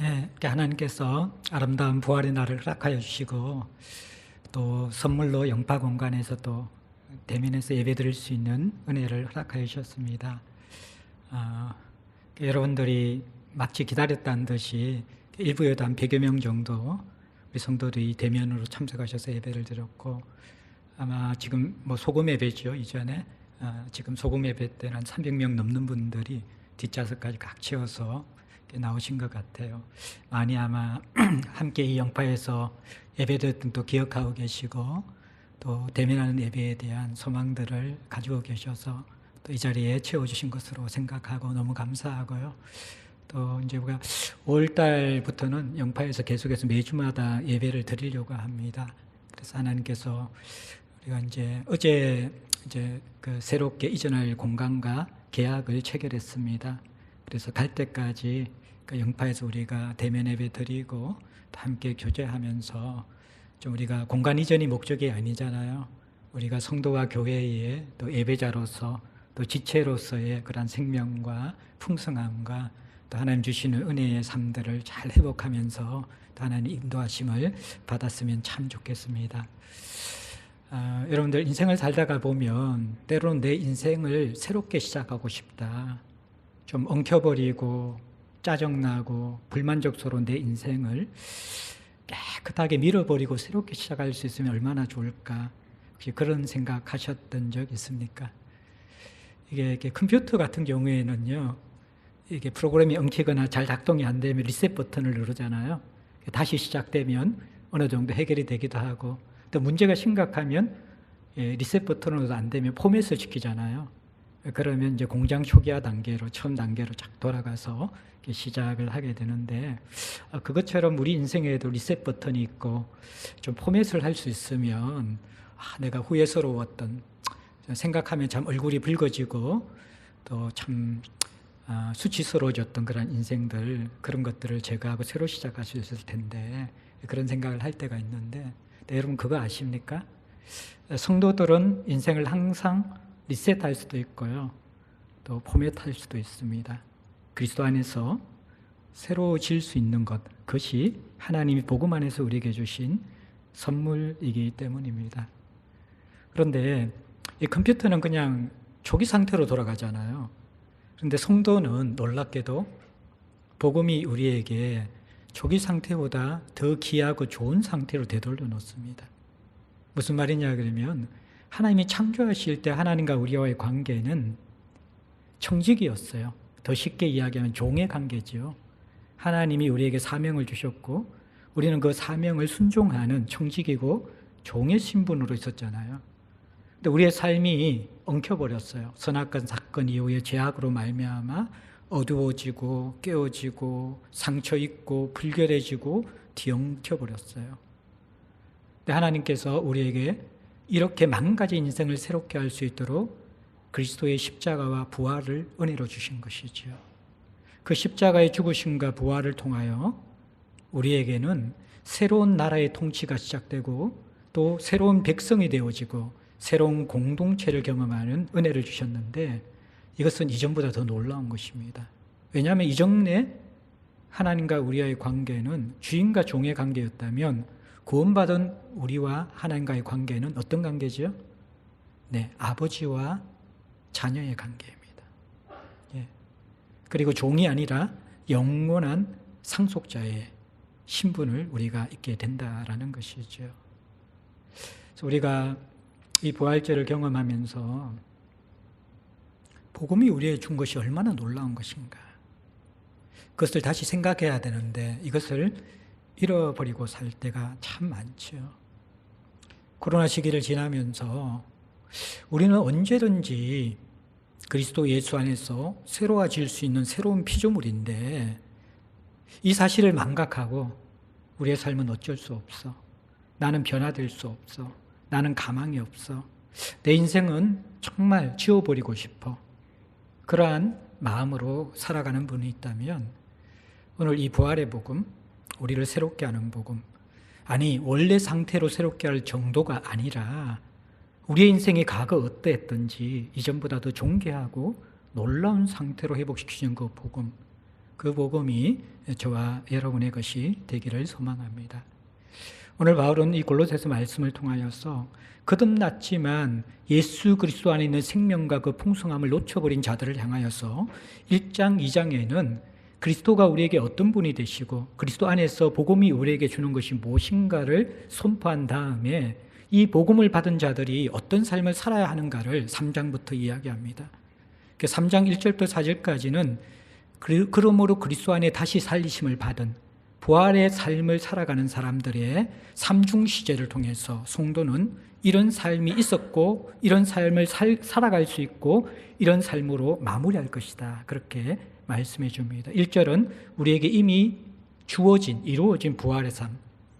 네, 하나님께서 아름다운 부활의 날을 허락하여 주시고 또 선물로 영파 공간에서 또 대면에서 예배드릴 수 있는 은혜를 허락하여 주셨습니다. 아, 여러분들이 마치 기다렸다는 듯이 일부에도 한 100여 명 정도 우리 성도들이 대면으로 참석하셔서 예배를 드렸고 아마 지금 뭐 소금 예배죠 이전에 아, 지금 소금 예배 때는 한 300명 넘는 분들이 뒷좌석까지 각 채워서 나오신 것 같아요. 많이 아마 함께 이 영파에서 예배드렸던 또 기억하고 계시고 또 대면하는 예배에 대한 소망들을 가지고 계셔서 또 이 자리에 채워주신 것으로 생각하고 너무 감사하고요. 또 이제 우리가 5월 달부터는 영파에서 계속해서 매주마다 예배를 드리려고 합니다. 그래서 하나님께서 우리가 이제 어제 이제 그 새롭게 이전할 공간과 계약을 체결했습니다. 그래서 갈 때까지 그 영파에서 우리가 대면 예배 드리고 함께 교제하면서 좀 우리가 공간 이전이 목적이 아니잖아요. 우리가 성도와 교회의 또 예배자로서 또 지체로서의 그러한 생명과 풍성함과 또 하나님 주시는 은혜의 삶들을 잘 회복하면서 또 하나님 인도하심을 받았으면 참 좋겠습니다. 아, 여러분들 인생을 살다가 보면 때로는 내 인생을 새롭게 시작하고 싶다. 좀 엉켜버리고 짜증나고 불만족스러운 내 인생을 깨끗하게 밀어버리고 새롭게 시작할 수 있으면 얼마나 좋을까? 혹시 그런 생각 하셨던 적 있습니까? 이게, 이게 컴퓨터 같은 경우에는요, 이게 프로그램이 엉키거나 잘 작동이 안 되면 리셋 버튼을 누르잖아요. 다시 시작되면 어느 정도 해결이 되기도 하고, 또 문제가 심각하면 예, 리셋 버튼으로도 안 되면 포맷을 시키잖아요. 그러면 이제 공장 초기화 단계로 처음 단계로 쫙 돌아가서 시작을 하게 되는데 아, 그것처럼 우리 인생에도 리셋 버튼이 있고 좀 포맷을 할 수 있으면 아, 내가 후회스러웠던 생각하면 참 얼굴이 붉어지고 또참 아, 수치스러워졌던 그런 인생들 그런 것들을 제거하고 새로 시작할 수 있을 텐데 그런 생각을 할 때가 있는데 네, 여러분 그거 아십니까? 성도들은 인생을 항상 리셋할 수도 있고요. 또 포맷할 수도 있습니다. 그리스도 안에서 새로워질 수 있는 것, 그것이 하나님이 복음 안에서 우리에게 주신 선물이기 때문입니다. 그런데 이 컴퓨터는 그냥 초기 상태로 돌아가잖아요. 그런데 성도는 놀랍게도 복음이 우리에게 초기 상태보다 더 귀하고 좋은 상태로 되돌려 놓습니다. 무슨 말이냐 그러면 하나님이 창조하실 때 하나님과 우리와의 관계는 청직이었어요. 더 쉽게 이야기하면 종의 관계지요. 하나님이 우리에게 사명을 주셨고 우리는 그 사명을 순종하는 청직이고 종의 신분으로 있었잖아요. 근데 우리의 삶이 엉켜버렸어요. 선악간 사건 이후에 죄악으로 말미암아 어두워지고 깨어지고 상처 입고 불결해지고 뒤엉켜 버렸어요. 근데 하나님께서 우리에게 이렇게 망가진 인생을 새롭게 할 수 있도록 그리스도의 십자가와 부활을 은혜로 주신 것이지요. 그 십자가의 죽으심과 부활을 통하여 우리에게는 새로운 나라의 통치가 시작되고 또 새로운 백성이 되어지고 새로운 공동체를 경험하는 은혜를 주셨는데 이것은 이전보다 더 놀라운 것입니다. 왜냐하면 이전에 하나님과 우리와의 관계는 주인과 종의 관계였다면 구원받은 우리와 하나님과의 관계는 어떤 관계죠? 네, 아버지와 자녀의 관계입니다. 예. 그리고 종이 아니라 영원한 상속자의 신분을 우리가 있게 된다라는 것이죠. 우리가 이 부활절을 경험하면서 복음이 우리에게 준 것이 얼마나 놀라운 것인가. 그것을 다시 생각해야 되는데 이것을 잃어버리고 살 때가 참 많죠. 코로나 시기를 지나면서 우리는 언제든지 그리스도 예수 안에서 새로워질 수 있는 새로운 피조물인데 이 사실을 망각하고 우리의 삶은 어쩔 수 없어. 나는 변화될 수 없어. 나는 가망이 없어. 내 인생은 정말 지워버리고 싶어. 그러한 마음으로 살아가는 분이 있다면 오늘 이 부활의 복음, 우리를 새롭게 하는 복음, 아니, 원래 상태로 새롭게 할 정도가 아니라 우리의 인생이 과거 어떠했던지 이전보다 더 존귀하고 놀라운 상태로 회복시키는 그 복음, 그 복음이 저와 여러분의 것이 되기를 소망합니다. 오늘 바울은 이 골로새서 말씀을 통하여서 거듭났지만 예수 그리스도 안에 있는 생명과 그 풍성함을 놓쳐버린 자들을 향하여서 1장, 2장에는 그리스도가 우리에게 어떤 분이 되시고 그리스도 안에서 복음이 우리에게 주는 것이 무엇인가를 선포한 다음에 이 복음을 받은 자들이 어떤 삶을 살아야 하는가를 3장부터 이야기합니다. 3장 1절부터 4절까지는 그러므로 그리스도 안에 다시 살리심을 받은 부활의 삶을 살아가는 사람들의 삼중 시제를 통해서 성도는 이런 삶이 있었고 이런 삶을 살, 살아갈 수 있고 이런 삶으로 마무리할 것이다. 그렇게 말씀해 줍니다. 1절은 우리에게 이미 주어진 이루어진 부활의 삶.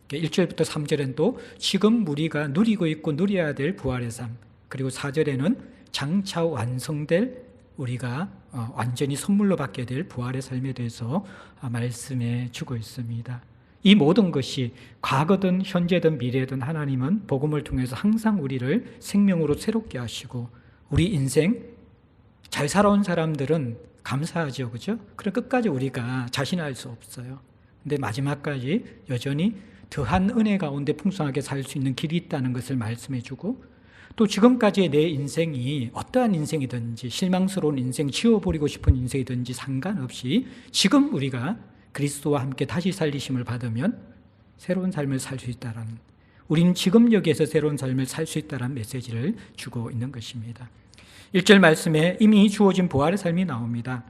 1절부터 3절엔 또 지금 우리가 누리고 있고 누려야 될 부활의 삶. 그리고 4절에는 장차 완성될 우리가 어, 완전히 선물로 받게 될 부활의 삶에 대해서 아, 말씀해 주고 있습니다. 이 모든 것이 과거든 현재든 미래든 하나님은 복음을 통해서 항상 우리를 생명으로 새롭게 하시고 우리 인생 잘 살아온 사람들은 감사하죠. 그죠? 그럼 끝까지 우리가 자신할 수 없어요. 근데 마지막까지 여전히 더한 은혜 가운데 풍성하게 살 수 있는 길이 있다는 것을 말씀해 주고 또 지금까지의 내 인생이 어떠한 인생이든지 실망스러운 인생, 지워버리고 싶은 인생이든지 상관없이 지금 우리가 그리스도와 함께 다시 살리심을 받으면 새로운 삶을 살 수 있다라는 우리는 지금 여기에서 새로운 삶을 살 수 있다는 메시지를 주고 있는 것입니다. 1절 말씀에 이미 주어진 부활의 삶이 나옵니다.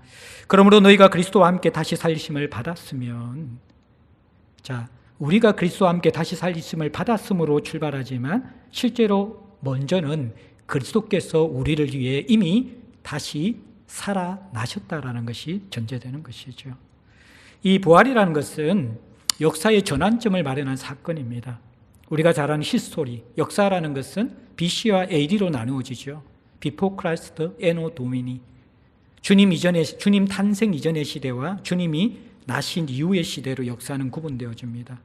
그러므로 너희가 그리스도와 함께 다시 살리심을 받았으면 자, 우리가 그리스도와 함께 다시 살리심을 받았으므로 출발하지만 실제로 먼저는 그리스도께서 우리를 위해 이미 다시 살아나셨다라는 것이 전제되는 것이죠. 이 부활이라는 것은 역사의 전환점을 마련한 사건입니다. 우리가 잘 아는 히스토리, 역사라는 것은 BC와 AD로 나누어지죠. 비포 크라이스트 에노 도미니. 주님 이전의 주님 탄생 이전의 시대와 주님이 나신 이후의 시대로 역사는 구분되어집니다.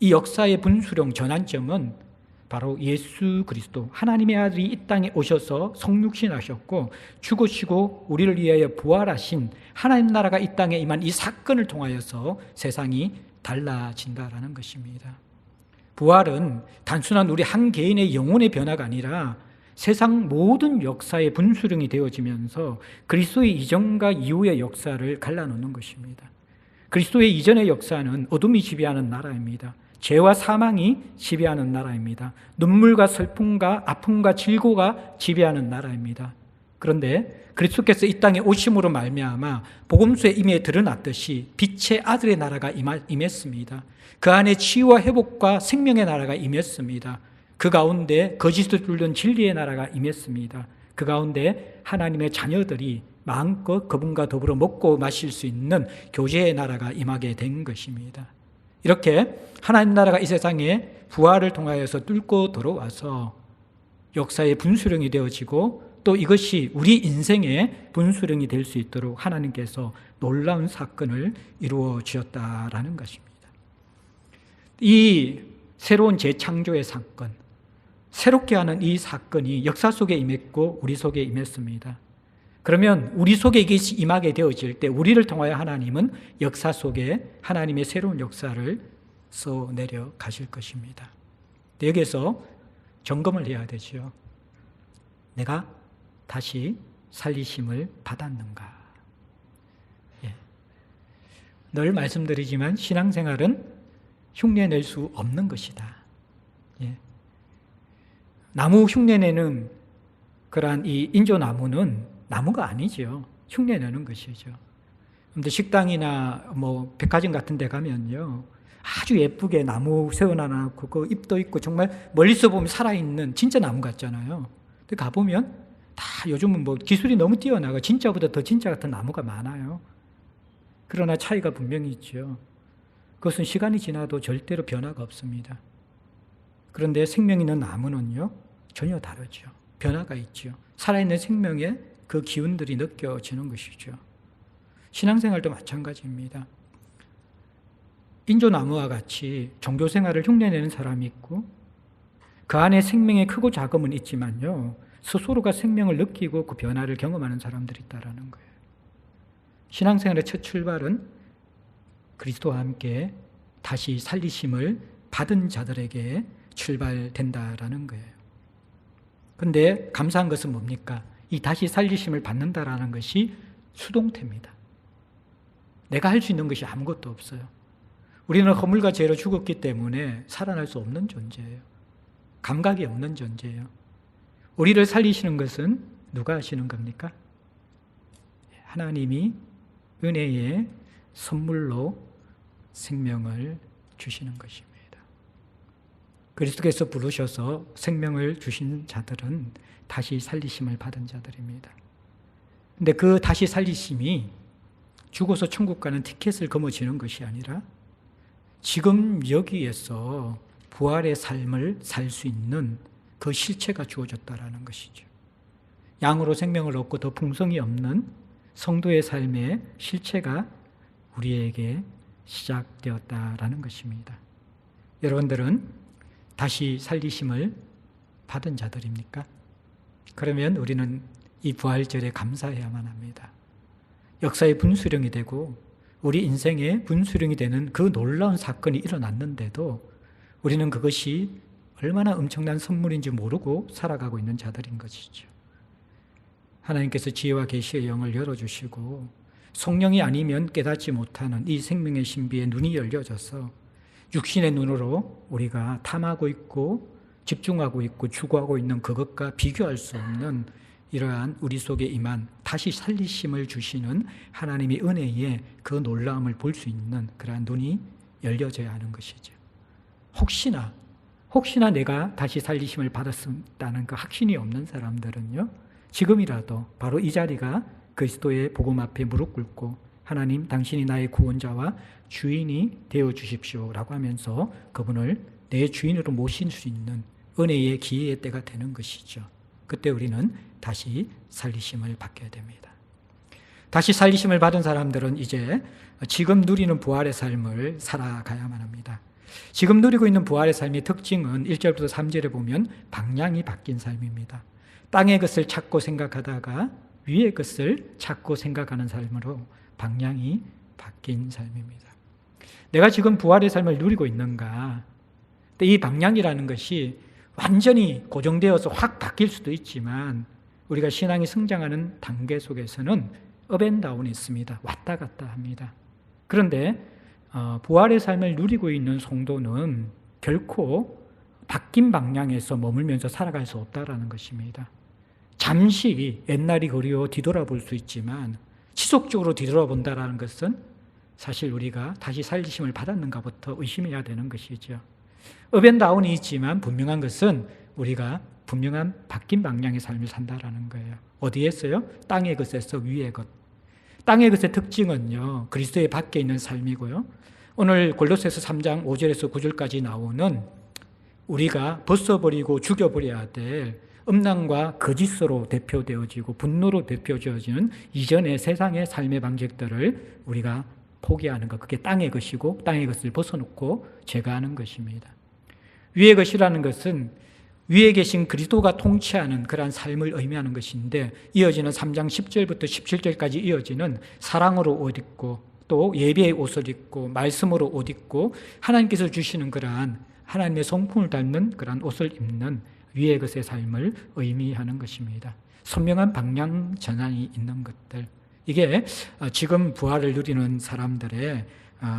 이 역사의 분수령 전환점은 바로 예수 그리스도 하나님의 아들이 이 땅에 오셔서 성육신하셨고 죽으시고 우리를 위하여 부활하신 하나님 나라가 이 땅에 임한 이 사건을 통하여서 세상이 달라진다라는 것입니다. 부활은 단순한 우리 한 개인의 영혼의 변화가 아니라 세상 모든 역사의 분수령이 되어지면서 그리스도의 이전과 이후의 역사를 갈라놓는 것입니다. 그리스도의 이전의 역사는 어둠이 지배하는 나라입니다. 죄와 사망이 지배하는 나라입니다. 눈물과 슬픔과 아픔과 질고가 지배하는 나라입니다. 그런데 그리스도께서 이 땅에 오심으로 말미암아 복음서에 이미 드러났듯이 빛의 아들의 나라가 임했습니다. 그 안에 치유와 회복과 생명의 나라가 임했습니다. 그 가운데 거짓을 뚫는 진리의 나라가 임했습니다. 그 가운데 하나님의 자녀들이 마음껏 그분과 더불어 먹고 마실 수 있는 교제의 나라가 임하게 된 것입니다. 이렇게 하나님 나라가 이 세상에 부활을 통하여서 뚫고 들어와서 역사의 분수령이 되어지고 또 이것이 우리 인생의 분수령이 될 수 있도록 하나님께서 놀라운 사건을 이루어 주었다라는 것입니다. 이 새로운 재창조의 사건, 새롭게 하는 이 사건이 역사 속에 임했고 우리 속에 임했습니다. 그러면 우리 속에 임하게 되어질 때 우리를 통하여 하나님은 역사 속에 하나님의 새로운 역사를 써 내려 가실 것입니다. 여기에서 점검을 해야 되죠. 내가 다시 살리심을 받았는가? 예. 늘 말씀드리지만 신앙생활은 흉내 낼 수 없는 것이다. 예. 나무 흉내 내는 그러한 이 인조나무는 나무가 아니죠. 흉내내는 것이죠. 근데 식당이나 뭐 백화점 같은 데 가면요. 아주 예쁘게 나무 세워놔놓고 그 잎도 있고 정말 멀리서 보면 살아있는 진짜 나무 같잖아요. 근데 가보면 다 요즘은 뭐 기술이 너무 뛰어나가 진짜보다 더 진짜 같은 나무가 많아요. 그러나 차이가 분명히 있죠. 그것은 시간이 지나도 절대로 변화가 없습니다. 그런데 생명 있는 나무는요, 전혀 다르죠. 변화가 있죠. 살아있는 생명에 그 기운들이 느껴지는 것이죠. 신앙생활도 마찬가지입니다. 인조나무와 같이 종교생활을 흉내내는 사람이 있고 그 안에 생명의 크고 작음은 있지만요. 스스로가 생명을 느끼고 그 변화를 경험하는 사람들이 있다라는 거예요. 신앙생활의 첫 출발은 그리스도와 함께 다시 살리심을 받은 자들에게 출발된다라는 거예요. 근데 감사한 것은 뭡니까? 이 다시 살리심을 받는다라는 것이 수동태입니다. 내가 할 수 있는 것이 아무것도 없어요. 우리는 허물과 죄로 죽었기 때문에 살아날 수 없는 존재예요. 감각이 없는 존재예요. 우리를 살리시는 것은 누가 하시는 겁니까? 하나님이 은혜의 선물로 생명을 주시는 것입니다. 그리스도께서 부르셔서 생명을 주신 자들은 다시 살리심을 받은 자들입니다. 근데 그 다시 살리심이 죽어서 천국 가는 티켓을 거머쥐는 것이 아니라 지금 여기에서 부활의 삶을 살 수 있는 그 실체가 주어졌다라는 것이죠. 양으로 생명을 얻고 더 풍성이 없는 성도의 삶의 실체가 우리에게 시작되었다라는 것입니다. 여러분들은 다시 살리심을 받은 자들입니까? 그러면 우리는 이 부활절에 감사해야만 합니다. 역사의 분수령이 되고 우리 인생의 분수령이 되는 그 놀라운 사건이 일어났는데도 우리는 그것이 얼마나 엄청난 선물인지 모르고 살아가고 있는 자들인 것이죠. 하나님께서 지혜와 계시의 영을 열어주시고 성령이 아니면 깨닫지 못하는 이 생명의 신비에 눈이 열려져서 육신의 눈으로 우리가 탐하고 있고 집중하고 있고 추구하고 있는 그것과 비교할 수 없는 이러한 우리 속에 임한 다시 살리심을 주시는 하나님의 은혜에 그 놀라움을 볼 수 있는 그러한 눈이 열려져야 하는 것이죠. 혹시나 혹시나 내가 다시 살리심을 받았다는 그 확신이 없는 사람들은요. 지금이라도 바로 이 자리가 그리스도의 복음 앞에 무릎 꿇고 하나님 당신이 나의 구원자와 주인이 되어 주십시오라고 하면서 그분을 내 주인으로 모실 수 있는 은혜의 기회의 때가 되는 것이죠. 그때 우리는 다시 살리심을 받게 됩니다. 다시 살리심을 받은 사람들은 이제 지금 누리는 부활의 삶을 살아가야만 합니다. 지금 누리고 있는 부활의 삶의 특징은 1절부터 3절에 보면 방향이 바뀐 삶입니다. 땅의 것을 찾고 생각하다가 위의 것을 찾고 생각하는 삶으로 방향이 바뀐 삶입니다. 내가 지금 부활의 삶을 누리고 있는가? 이 방향이라는 것이 완전히 고정되어서 확 바뀔 수도 있지만 우리가 신앙이 성장하는 단계 속에서는 업앤다운이 있습니다. 왔다 갔다 합니다. 그런데 어, 부활의 삶을 누리고 있는 성도는 결코 바뀐 방향에서 머물면서 살아갈 수 없다라는 것입니다. 잠시 옛날이 그리워 뒤돌아볼 수 있지만 지속적으로 뒤돌아본다라는 것은 사실 우리가 다시 살리심을 받았는가부터 의심해야 되는 것이죠. 업앤다운이 있지만 분명한 것은 우리가 분명한 바뀐 방향의 삶을 산다라는 거예요. 어디에서요? 땅의 것에서 위의 것. 땅의 것의 특징은요. 그리스도의 밖에 있는 삶이고요. 오늘 골로새서 3장 5절에서 9절까지 나오는 우리가 벗어버리고 죽여버려야 될 음란과 거짓으로 대표되어지고 분노로 대표되어지는 이전의 세상의 삶의 방식들을 우리가 포기하는 것. 그게 땅의 것이고 땅의 것을 벗어놓고 제거하는 것입니다. 위의 것이라는 것은 위에 계신 그리스도가 통치하는 그러한 삶을 의미하는 것인데 이어지는 3장 10절부터 17절까지 이어지는 사랑으로 옷 입고 또 예배의 옷을 입고 말씀으로 옷 입고 하나님께서 주시는 그러한 하나님의 성품을 닮는 그러한 옷을 입는 위의 것의 삶을 의미하는 것입니다. 선명한 방향 전환이 있는 것들. 이게 지금 부활을 누리는 사람들의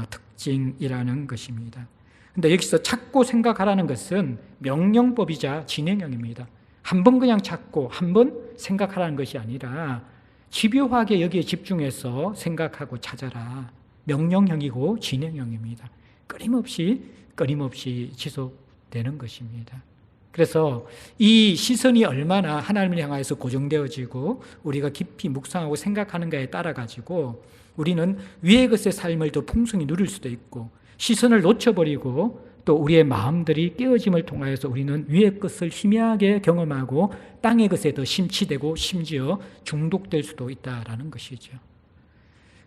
특징이라는 것입니다. 근데 여기서 찾고 생각하라는 것은 명령법이자 진행형입니다. 한 번 그냥 찾고 한 번 생각하라는 것이 아니라 집요하게 여기에 집중해서 생각하고 찾아라. 명령형이고 진행형입니다. 끊임없이 끊임없이 지속되는 것입니다. 그래서 이 시선이 얼마나 하나님을 향하여서 고정되어지고 우리가 깊이 묵상하고 생각하는가에 따라 가지고 우리는 위의 것의 삶을 더 풍성히 누릴 수도 있고 시선을 놓쳐버리고 또 우리의 마음들이 깨어짐을 통하여서 우리는 위의 것을 희미하게 경험하고 땅의 것에 더 심취되고 심지어 중독될 수도 있다라는 것이죠.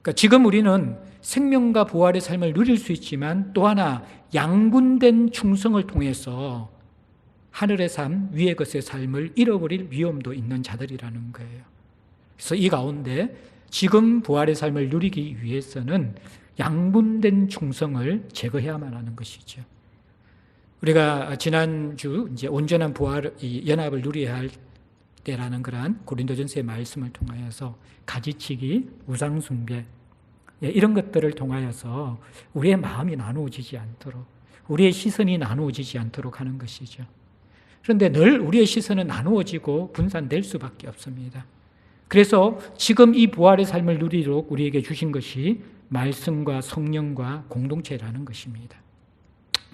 그러니까 지금 우리는 생명과 부활의 삶을 누릴 수 있지만 또 하나 양분된 충성을 통해서 하늘의 삶, 위의 것의 삶을 잃어버릴 위험도 있는 자들이라는 거예요. 그래서 이 가운데 지금 부활의 삶을 누리기 위해서는 양분된 충성을 제거해야만 하는 것이죠. 우리가 지난주 이제 온전한 부활, 이 연합을 누려야 할 때라는 그러한 고린도전서의 말씀을 통하여서 가지치기, 우상 숭배, 예, 이런 것들을 통하여서 우리의 마음이 나누어지지 않도록, 우리의 시선이 나누어지지 않도록 하는 것이죠. 그런데 늘 우리의 시선은 나누어지고 분산될 수밖에 없습니다. 그래서 지금 이 부활의 삶을 누리도록 우리에게 주신 것이 말씀과 성령과 공동체라는 것입니다.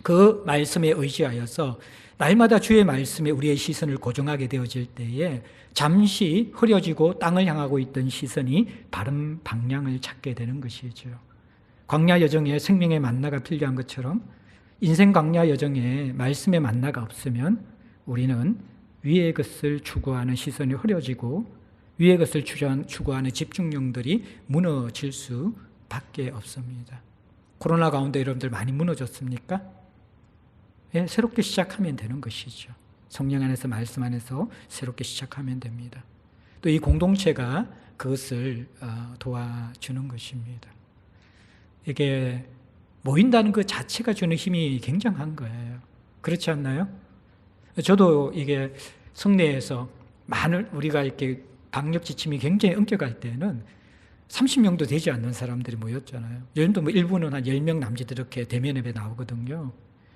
그 말씀에 의지하여서 날마다 주의 말씀에 우리의 시선을 고정하게 되어질 때에 잠시 흐려지고 땅을 향하고 있던 시선이 바른 방향을 찾게 되는 것이죠. 광야 여정에 생명의 만나가 필요한 것처럼 인생 광야 여정에 말씀의 만나가 없으면 우리는 위의 것을 추구하는 시선이 흐려지고 위의 것을 추구하는 집중력들이 무너질 수밖에 없습니다. 코로나 가운데 여러분들 많이 무너졌습니까? 예, 새롭게 시작하면 되는 것이죠. 성령 안에서 말씀 안에서 새롭게 시작하면 됩니다. 또 이 공동체가 그것을 어, 도와주는 것입니다. 이게 모인다는 그 자체가 주는 힘이 굉장한 거예요. 그렇지 않나요? 저도 이게 성내에서 많은 우리가 이렇게 방역 지침이 굉장히 엄격할 때는 30명도 되지 않는 사람들이 모였잖아요. 요즘도 뭐 일부는 한 10명 남짓 이렇게 대면 예배 나오거든요.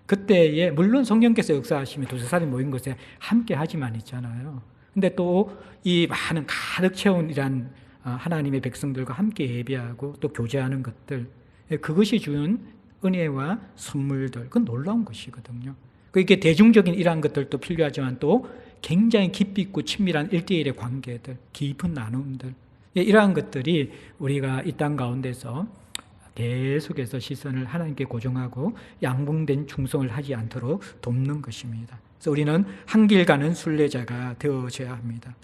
그때에 물론 성령께서 역사하시면 사람이 모인 곳에 함께 하지만 있잖아요. 근데 또 이 많은 가득 채운 이란 어, 하나님의 백성들과 함께 예배하고 또 교제하는 것들 예, 그것이 주는 은혜와 선물들 그건 놀라운 것이거든요. 그 이게 대중적인 이러한 것들도 필요하지만 또 굉장히 깊이 있고 친밀한 일대일의 관계들, 깊은 나눔들 예, 이러한 것들이 우리가 이 땅 가운데서 계속해서 시선을 하나님께 고정하고 양봉된 충성을 하지 않도록 돕는 것입니다. 그래서 우리는 한 길 가는 순례자가 되어져야 합니다.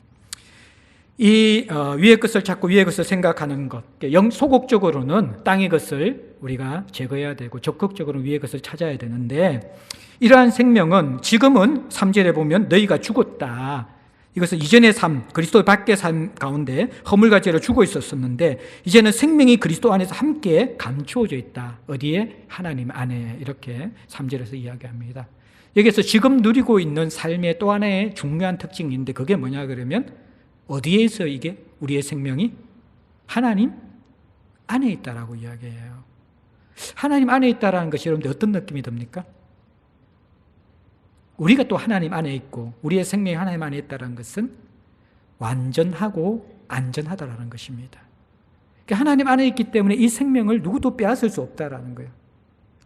이 어, 위의 것을 찾고 위의 것을 생각하는 것, 영 소극적으로는 땅의 것을 우리가 제거해야 되고 적극적으로 위의 것을 찾아야 되는데 이러한 생명은 지금은 3절에 보면 너희가 죽었다. 이것은 이전의 삶, 그리스도 밖의 삶 가운데 허물과 죄로 죽어 있었었는데 이제는 생명이 그리스도 안에서 함께 감추어져 있다. 어디에? 하나님 안에 이렇게 3절에서 이야기합니다. 여기서 지금 누리고 있는 삶의 또 하나의 중요한 특징이 있는데 그게 뭐냐 그러면 어디에서 이게 우리의 생명이 하나님 안에 있다라고 이야기해요. 하나님 안에 있다라는 것이 여러분들 어떤 느낌이 듭니까? 우리가 또 하나님 안에 있고 우리의 생명이 하나님 안에 있다는 것은 완전하고 안전하다라는 것입니다. 그러니까 하나님 안에 있기 때문에 이 생명을 누구도 빼앗을 수 없다라는 거예요.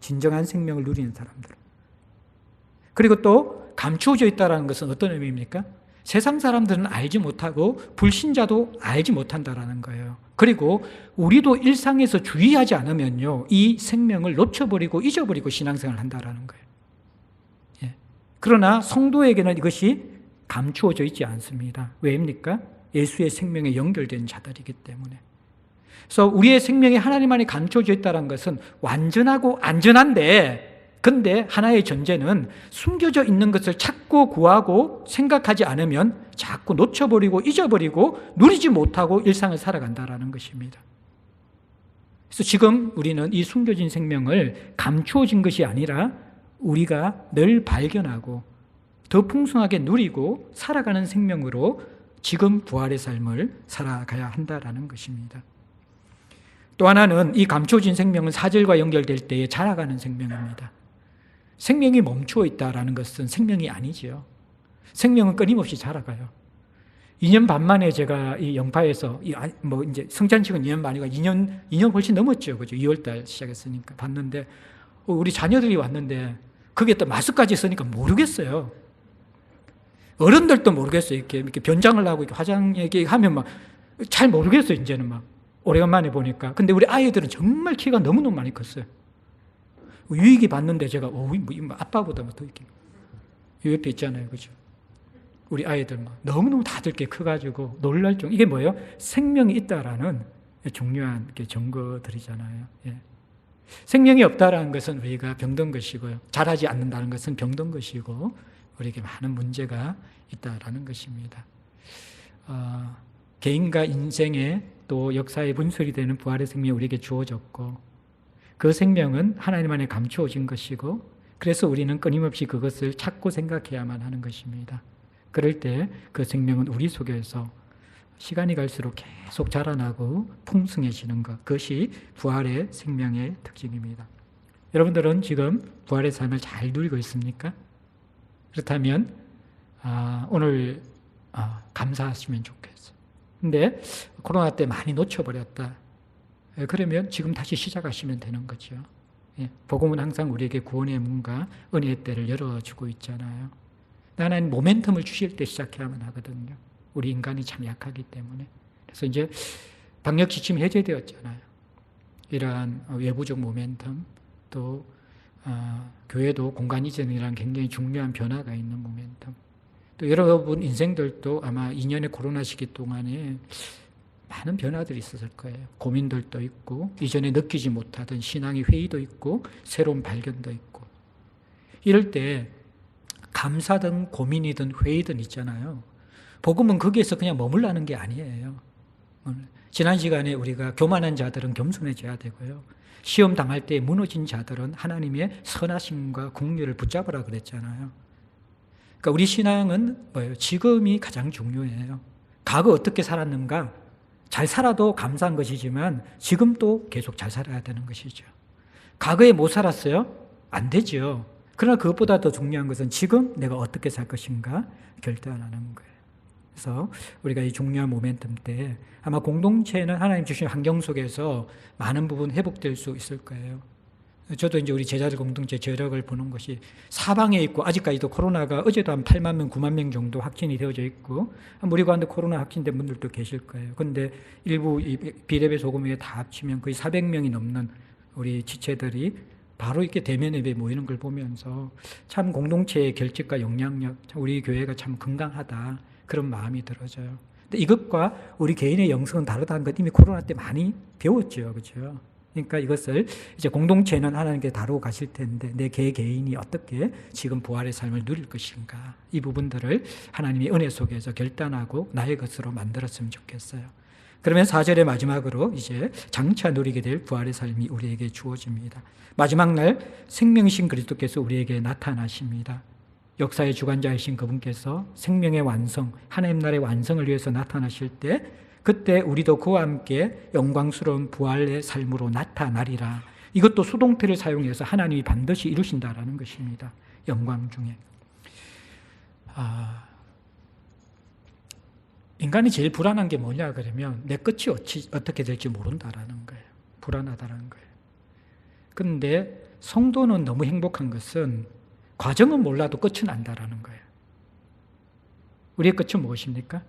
진정한 생명을 누리는 사람들. 그리고 또 감추어져 있다라는 것은 어떤 의미입니까? 세상 사람들은 알지 못하고 불신자도 알지 못한다라는 거예요. 그리고 우리도 일상에서 주의하지 않으면요, 이 생명을 놓쳐버리고 잊어버리고 신앙생활을 한다라는 거예요. 그러나 성도에게는 이것이 감추어져 있지 않습니다. 왜입니까? 예수의 생명에 연결된 자들이기 때문에. 그래서 우리의 생명이 하나님 안에 감춰져 있다는 것은 완전하고 안전한데, 근데 하나의 전제는 숨겨져 있는 것을 찾고 구하고 생각하지 않으면 자꾸 놓쳐버리고 잊어버리고 누리지 못하고 일상을 살아간다라는 것입니다. 그래서 지금 우리는 이 숨겨진 생명을 감추어진 것이 아니라 우리가 늘 발견하고 더 풍성하게 누리고 살아가는 생명으로 지금 부활의 삶을 살아가야 한다라는 것입니다. 또 하나는 이 감춰진 생명은 사절과 연결될 때에 자라가는 생명입니다. 생명이 멈추어 있다라는 것은 생명이 아니지요. 생명은 끊임없이 자라가요. 2년 반 만에 제가 이 영파에서 아, 뭐 이제 성찬식은 2년 만이고 2년 2년 훨씬 넘었죠. 그죠? 2월 달 시작했으니까 봤는데 어, 우리 자녀들이 왔는데 그게 또 마스크까지 쓰니까 모르겠어요. 어른들도 모르겠어요. 이렇게, 이렇게 변장을 하고 화장 얘기하면 막 잘 모르겠어요. 이제는 막 오래간만에 보니까. 근데 우리 아이들은 정말 키가 너무너무 많이 컸어요. 유익이 봤는데 제가 오, 뭐, 뭐 아빠보다 더 이렇게 옆에 있잖아요, 그죠? 우리 아이들 막 너무너무 다들 게 커가지고 놀랄 정 이게 뭐예요? 생명이 있다라는 중요한 증거들이잖아요. 예. 생명이 없다라는 것은 우리가 병든 것이고요. 자라지 않는다는 것은 병든 것이고 우리에게 많은 문제가 있다라는 것입니다. 어, 개인과 인생의 또또 역사의 분술이 되는 부활의 생명이 우리에게 주어졌고 그 생명은 하나님 안에 감추어진 것이고 그래서 우리는 끊임없이 그것을 찾고 생각해야만 하는 것입니다. 그럴 때 그 생명은 우리 속에서 시간이 갈수록 계속 자라나고 풍성해지는 것. 그것이 부활의 생명의 특징입니다. 여러분들은 지금 부활의 삶을 잘 누리고 있습니까? 그렇다면 아, 오늘 아, 감사하시면 좋겠어요. 근데 코로나 때 많이 놓쳐버렸다. 예, 그러면 지금 다시 시작하시면 되는 거죠. 예, 복음은 항상 우리에게 구원의 문과 은혜의 때를 열어주고 있잖아요. 하나님 모멘텀을 주실 때 시작해야만 하거든요. 우리 인간이 참 약하기 때문에. 그래서 이제 방역 지침이 해제되었잖아요. 이러한 외부적 모멘텀 또 어, 교회도 공간 이전이라는 굉장히 중요한 변화가 있는 모멘텀. 또 여러분 인생들도 아마 2년의 코로나 시기 동안에 많은 변화들이 있었을 거예요. 고민들도 있고 이전에 느끼지 못하던 신앙의 회의도 있고 새로운 발견도 있고 이럴 때 감사든 고민이든 회의든 있잖아요. 복음은 거기에서 그냥 머물라는 게 아니에요. 지난 시간에 우리가 교만한 자들은 겸손해져야 되고요. 시험 당할 때 무너진 자들은 하나님의 선하심과 국률을 붙잡으라 그랬잖아요. 그러니까 우리 신앙은 뭐예요? 지금이 가장 중요해요. 과거 어떻게 살았는가? 잘 살아도 감사한 것이지만 지금 또 계속 잘 살아야 되는 것이죠. 과거에 못 살았어요? 안 되죠. 그러나 그것보다 더 중요한 것은 지금 내가 어떻게 살 것인가 결단하는 거예요. 그래서 우리가 이 중요한 모멘텀 때 아마 공동체는 하나님 주신 환경 속에서 많은 부분 회복될 수 있을 거예요. 저도 이제 우리 제자들 공동체 저력을 보는 것이 사방에 있고 아직까지도 코로나가 어제도 한 8만 명, 9만 명 정도 확진이 되어져 있고 우리 가운데 코로나 확진된 분들도 계실 거예요. 그런데 일부 비례배 소금회 다 합치면 거의 400명이 넘는 우리 지체들이 바로 이렇게 대면 예배 모이는 걸 보면서 참 공동체의 결집과 영향력, 우리 교회가 참 건강하다. 그런 마음이 들어져요. 근데 이것과 우리 개인의 영성은 다르다는 것 이미 코로나 때 많이 배웠죠. 그죠? 그러니까 이것을 이제 공동체는 하나님께 다루고 가실 텐데 내 개 개인이 어떻게 지금 부활의 삶을 누릴 것인가 이 부분들을 하나님의 은혜 속에서 결단하고 나의 것으로 만들었으면 좋겠어요. 그러면 4절의 마지막으로 이제 장차 누리게 될 부활의 삶이 우리에게 주어집니다. 마지막 날 생명신 그리스도께서 우리에게 나타나십니다. 역사의 주관자이신 그분께서 생명의 완성, 하나님 나라의 완성을 위해서 나타나실 때 그때 우리도 그와 함께 영광스러운 부활의 삶으로 나타나리라. 이것도 수동태를 사용해서 하나님이 반드시 이루신다라는 것입니다. 영광 중에. 아, 인간이 제일 불안한 게 뭐냐 그러면 내 끝이 어찌, 어떻게 될지 모른다라는 거예요. 불안하다는 거예요. 그런데 성도는 너무 행복한 것은 과정은 몰라도 끝은 안다라는 거예요. 우리의 끝은 무엇입니까?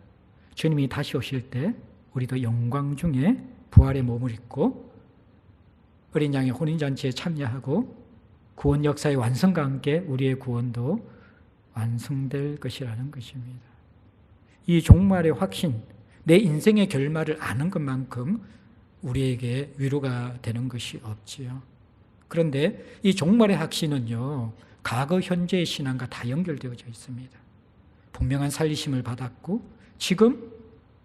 주님이 다시 오실 때 우리도 영광 중에 부활의 몸을 입고 어린 양의 혼인잔치에 참여하고 구원 역사의 완성과 함께 우리의 구원도 완성될 것이라는 것입니다. 이 종말의 확신, 내 인생의 결말을 아는 것만큼 우리에게 위로가 되는 것이 없지요. 그런데 이 종말의 확신은요, 과거, 현재의 신앙과 다 연결되어져 있습니다. 분명한 살리심을 받았고 지금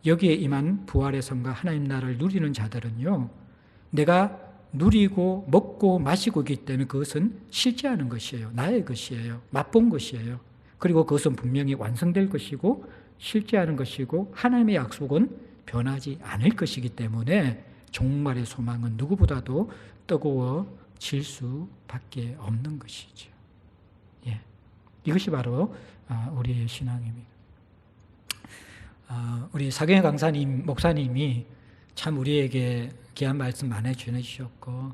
여기에 임한 부활의 성과 하나님 나라를 누리는 자들은요. 내가 누리고 먹고 마시고 있기 때문에 그것은 실제하는 것이에요. 나의 것이에요. 맛본 것이에요. 그리고 그것은 분명히 완성될 것이고 실제하는 것이고 하나님의 약속은 변하지 않을 것이기 때문에 종말의 소망은 누구보다도 뜨거워질 수밖에 없는 것이죠. 이것이 바로 아, 우리의 신앙입니다. 아, 우리 사경의 강사님, 목사님이 참 우리에게 귀한 말씀 많이 전해주셨고,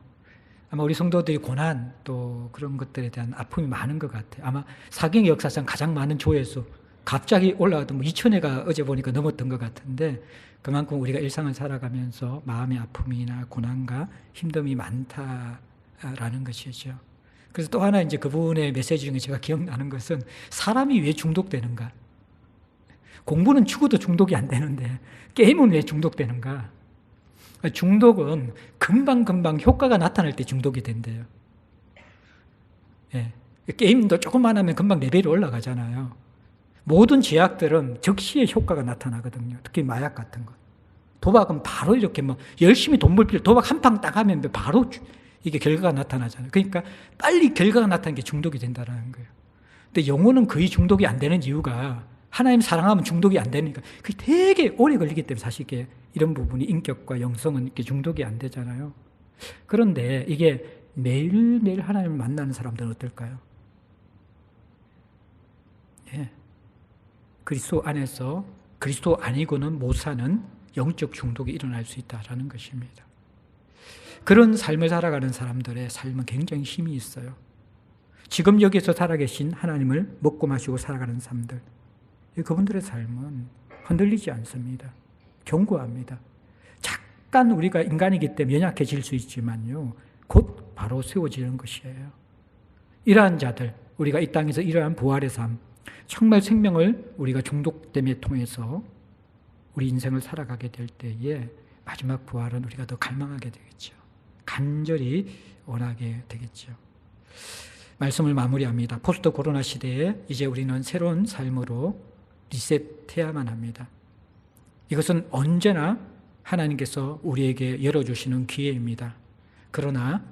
아마 우리 성도들이 고난 또 그런 것들에 대한 아픔이 많은 것 같아요. 아마 사경의 역사상 가장 많은 조회수, 갑자기 올라가던 뭐 2천회가 어제 보니까 넘었던 것 같은데, 그만큼 우리가 일상을 살아가면서 마음의 아픔이나 고난과 힘듦이 많다라는 것이죠. 그래서 또 하나 이제 그분의 메시지 중에 제가 기억나는 것은 사람이 왜 중독되는가? 공부는 죽어도 중독이 안 되는데 게임은 왜 중독되는가? 중독은 금방금방 효과가 나타날 때 중독이 된대요. 예. 게임도 조금만 하면 금방 레벨이 올라가잖아요. 모든 제약들은 즉시에 효과가 나타나거든요. 특히 마약 같은 것. 도박은 바로 이렇게 뭐 열심히 돈 벌 필요 도박 한 방 딱 하면 바로 주- 이게 결과가 나타나잖아요. 그러니까 빨리 결과가 나타나는 게 중독이 된다는 거예요. 근데 영혼은 거의 중독이 안 되는 이유가 하나님 사랑하면 중독이 안 되니까 그게 되게 오래 걸리기 때문에 사실 이게 이런 부분이 인격과 영성은 이렇게 중독이 안 되잖아요. 그런데 이게 매일매일 하나님을 만나는 사람들은 어떨까요? 예. 그리스도 안에서 그리스도 아니고는 못 사는 영적 중독이 일어날 수 있다라는 것입니다. 그런 삶을 살아가는 사람들의 삶은 굉장히 힘이 있어요. 지금 여기서 살아계신 하나님을 먹고 마시고 살아가는 사람들, 그분들의 삶은 흔들리지 않습니다. 견고합니다. 잠깐 우리가 인간이기 때문에 연약해질 수 있지만요, 곧 바로 세워지는 것이에요. 이러한 자들, 우리가 이 땅에서 이러한 부활의 삶, 정말 생명을 우리가 중독됨에 통해서 우리 인생을 살아가게 될 때에 마지막 부활은 우리가 더 갈망하게 되겠죠. 간절히 원하게 되겠죠. 말씀을 마무리합니다. 포스트 코로나 시대에 이제 우리는 새로운 삶으로 리셋해야만 합니다. 이것은 언제나 하나님께서 우리에게 열어주시는 기회입니다. 그러나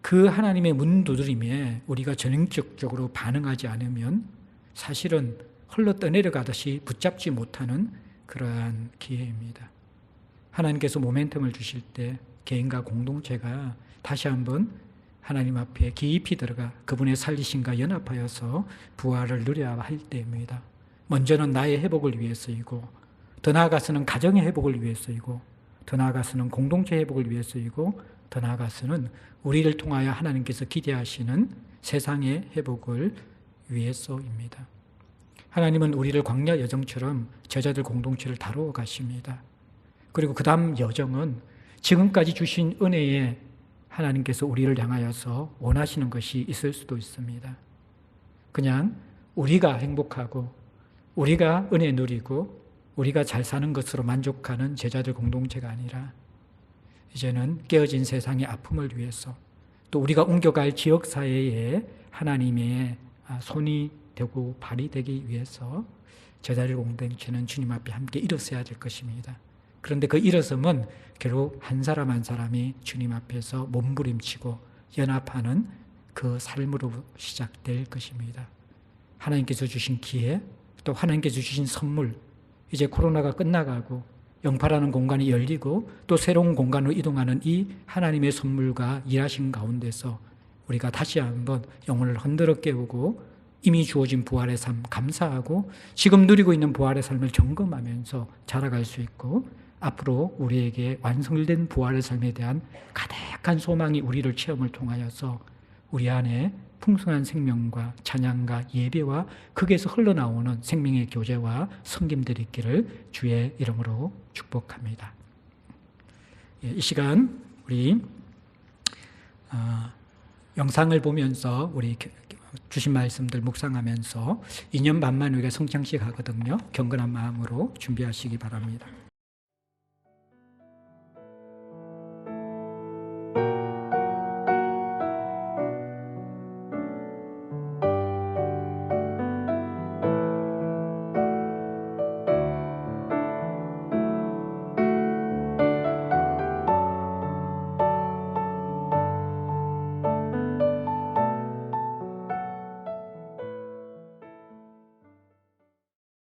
그 하나님의 문 두드림에 우리가 전형적으로 반응하지 않으면 사실은 흘러 떠내려가듯이 붙잡지 못하는 그러한 기회입니다. 하나님께서 모멘텀을 주실 때 개인과 공동체가 다시 한번 하나님 앞에 깊이 들어가 그분의 살리심과 연합하여서 부활을 누려야 할 때입니다. 먼저는 나의 회복을 위해서이고 더 나아가서는 가정의 회복을 위해서이고 더 나아가서는 공동체 회복을 위해서이고 더 나아가서는 우리를 통하여 하나님께서 기대하시는 세상의 회복을 위해서입니다. 하나님은 우리를 광야 여정처럼 제자들 공동체를 다루어 가십니다. 그리고 그 다음 여정은 지금까지 주신 은혜에 하나님께서 우리를 향하여서 원하시는 것이 있을 수도 있습니다. 그냥 우리가 행복하고 우리가 은혜 누리고 우리가 잘 사는 것으로 만족하는 제자들 공동체가 아니라 이제는 깨어진 세상의 아픔을 위해서 또 우리가 옮겨갈 지역 사회에 하나님의 손이 되고 발이 되기 위해서 제자들 공동체는 주님 앞에 함께 일어서야 될 것입니다. 그런데 그 일어섬은 결국 한 사람 한 사람이 주님 앞에서 몸부림치고 연합하는 그 삶으로 시작될 것입니다. 하나님께서 주신 기회, 또 하나님께서 주신 선물, 이제 코로나가 끝나가고 영파라는 공간이 열리고 또 새로운 공간으로 이동하는 이 하나님의 선물과 일하신 가운데서 우리가 다시 한번 영혼을 흔들어 깨우고 이미 주어진 부활의 삶 감사하고 지금 누리고 있는 부활의 삶을 점검하면서 자라갈 수 있고 앞으로 우리에게 완성된 부활의 삶에 대한 가득한 소망이 우리를 체험을 통하여서 우리 안에 풍성한 생명과 찬양과 예배와 거기에서 흘러나오는 생명의 교제와 섬김들이 있기를 주의 이름으로 축복합니다. 예, 이 시간 우리 어, 영상을 보면서 우리 주신 말씀들 묵상하면서 2년 반만 우리가 성창식 하거든요. 경건한 마음으로 준비하시기 바랍니다.